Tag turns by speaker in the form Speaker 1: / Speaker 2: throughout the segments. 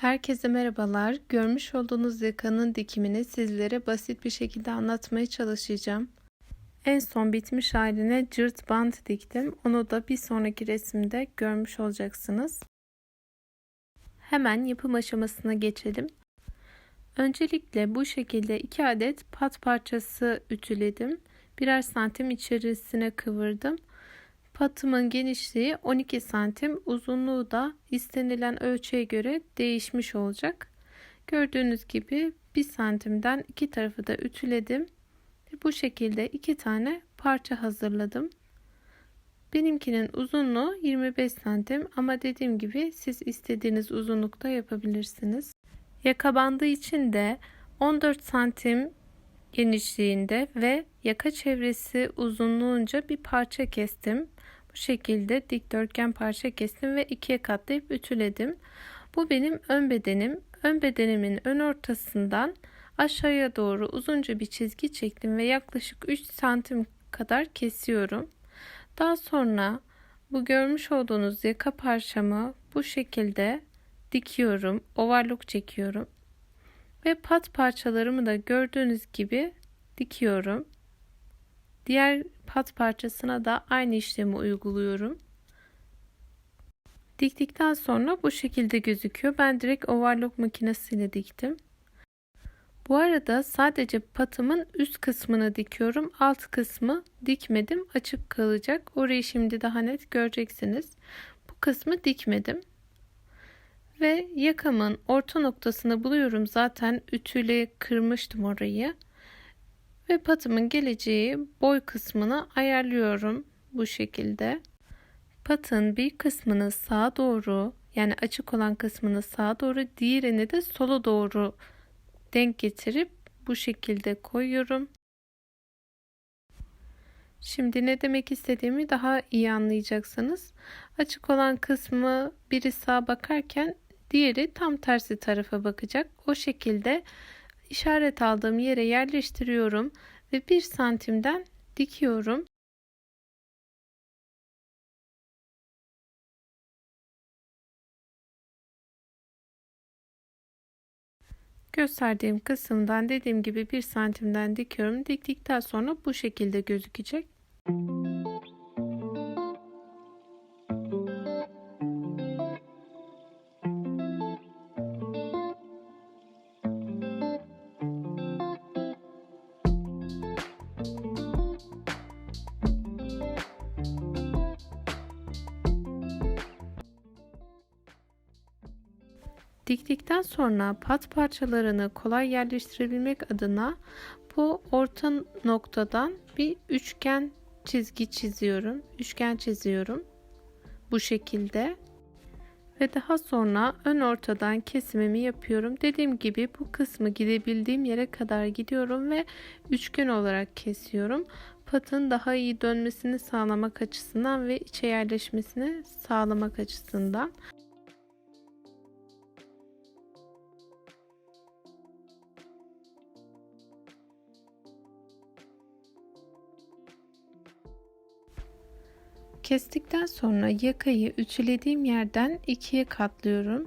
Speaker 1: Herkese merhabalar. Görmüş olduğunuz yakanın dikimini sizlere basit bir şekilde anlatmaya çalışacağım. En son bitmiş haline cırt bant diktim. Onu da bir sonraki resimde görmüş olacaksınız. Hemen yapım aşamasına geçelim. Öncelikle bu şekilde 2 adet pat parçası ütüledim. Birer santim içerisine kıvırdım. Patımın genişliği 12 santim, uzunluğu da istenilen ölçüye göre değişmiş olacak. Gördüğünüz gibi 1 santimden iki tarafı da ütüledim. Bu şekilde iki tane parça hazırladım. Benimkinin uzunluğu 25 santim ama dediğim gibi siz istediğiniz uzunlukta yapabilirsiniz. Yaka bandı için de 14 santim genişliğinde ve yaka çevresi uzunluğunca bir parça kestim. Bu şekilde dikdörtgen parça kestim ve ikiye katlayıp ütüledim. Bu benim ön bedenim. Ön bedenimin ön ortasından aşağıya doğru uzunca bir çizgi çektim ve yaklaşık 3 santim kadar kesiyorum. Daha sonra bu görmüş olduğunuz yaka parçamı bu şekilde dikiyorum. Overlock çekiyorum. Ve pat parçalarımı da gördüğünüz gibi dikiyorum. Diğer pat parçasına da aynı işlemi uyguluyorum. Diktikten sonra bu şekilde gözüküyor. Ben direkt overlock makinesiyle diktim. Bu arada sadece patımın üst kısmını dikiyorum. Alt kısmı dikmedim. Açık kalacak. Orayı şimdi daha net göreceksiniz. Bu kısmı dikmedim. Ve yakamın orta noktasını buluyorum. Zaten ütüyle kırmıştım orayı. Ve patımın geleceği boy kısmını ayarlıyorum bu şekilde. Patın bir kısmını sağa doğru yani açık olan kısmını sağa doğru diğerini de sola doğru denk getirip bu şekilde koyuyorum. Şimdi ne demek istediğimi daha iyi anlayacaksınız. Açık olan kısmı biri sağa bakarken diğeri tam tersi tarafa bakacak. O şekilde işaret aldığım yere yerleştiriyorum ve bir santimden dikiyorum. Gösterdiğim kısımdan dediğim gibi bir santimden dikiyorum. Diktikten sonra bu şekilde gözükecek. Diktikten sonra pat parçalarını kolay yerleştirebilmek adına bu orta noktadan bir üçgen çizgi çiziyorum. Üçgen çiziyorum. Bu şekilde. Ve daha sonra ön ortadan kesimimi yapıyorum. Dediğim gibi bu kısmı gidebildiğim yere kadar gidiyorum ve üçgen olarak kesiyorum. Patın daha iyi dönmesini sağlamak açısından ve içe yerleşmesini sağlamak açısından. Kestikten sonra yakayı ütülediğim yerden ikiye katlıyorum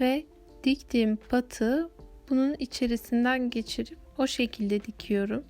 Speaker 1: ve diktiğim patı bunun içerisinden geçirip o şekilde dikiyorum.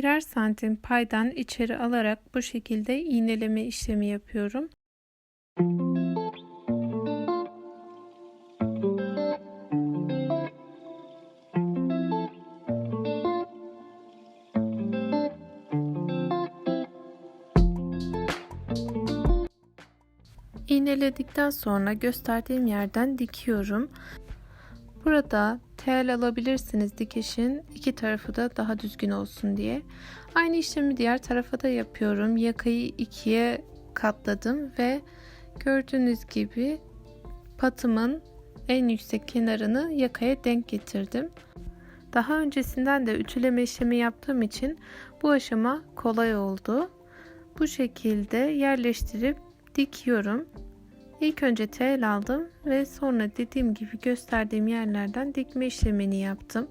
Speaker 1: Birer santim paydan içeri alarak bu şekilde iğneleme işlemi yapıyorum. İğneledikten sonra gösterdiğim yerden dikiyorum. Burada tel alabilirsiniz dikişin iki tarafı da daha düzgün olsun diye. Aynı işlemi diğer tarafa da yapıyorum. Yakayı ikiye katladım ve gördüğünüz gibi patımın en yüksek kenarını yakaya denk getirdim. Daha öncesinden de ütüleme işlemi yaptığım için bu aşama kolay oldu. Bu şekilde yerleştirip dikiyorum. İlk önce tel aldım ve sonra dediğim gibi gösterdiğim yerlerden dikme işlemini yaptım.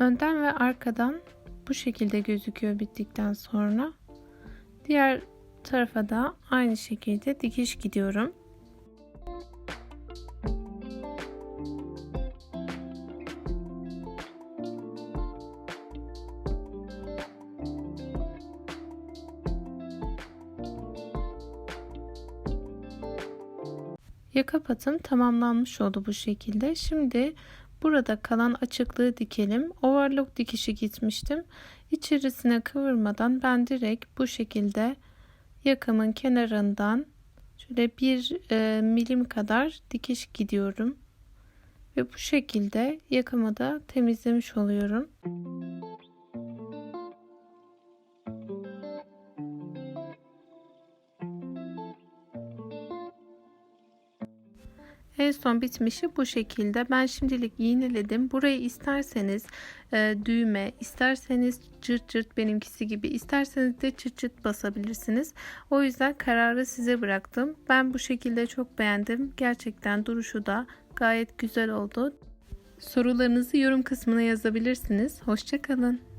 Speaker 1: Önden ve arkadan bu şekilde gözüküyor bittikten sonra. Diğer tarafa da aynı şekilde dikiş gidiyorum. Yaka patım tamamlanmış oldu bu şekilde. Şimdi burada kalan açıklığı dikelim. Overlock dikişi gitmiştim. İçerisine kıvırmadan ben direkt bu şekilde yakamın kenarından şöyle bir e, milim kadar dikiş gidiyorum. Ve bu şekilde yakamı da temizlemiş oluyorum. En son bitmişi bu şekilde. Ben şimdilik iğneledim. Burayı isterseniz e, düğme, isterseniz cırt cırt benimkisi gibi, isterseniz de çıt çıt basabilirsiniz. O yüzden kararı size bıraktım. Ben bu şekilde çok beğendim. Gerçekten duruşu da gayet güzel oldu. Sorularınızı yorum kısmına yazabilirsiniz. Hoşçakalın.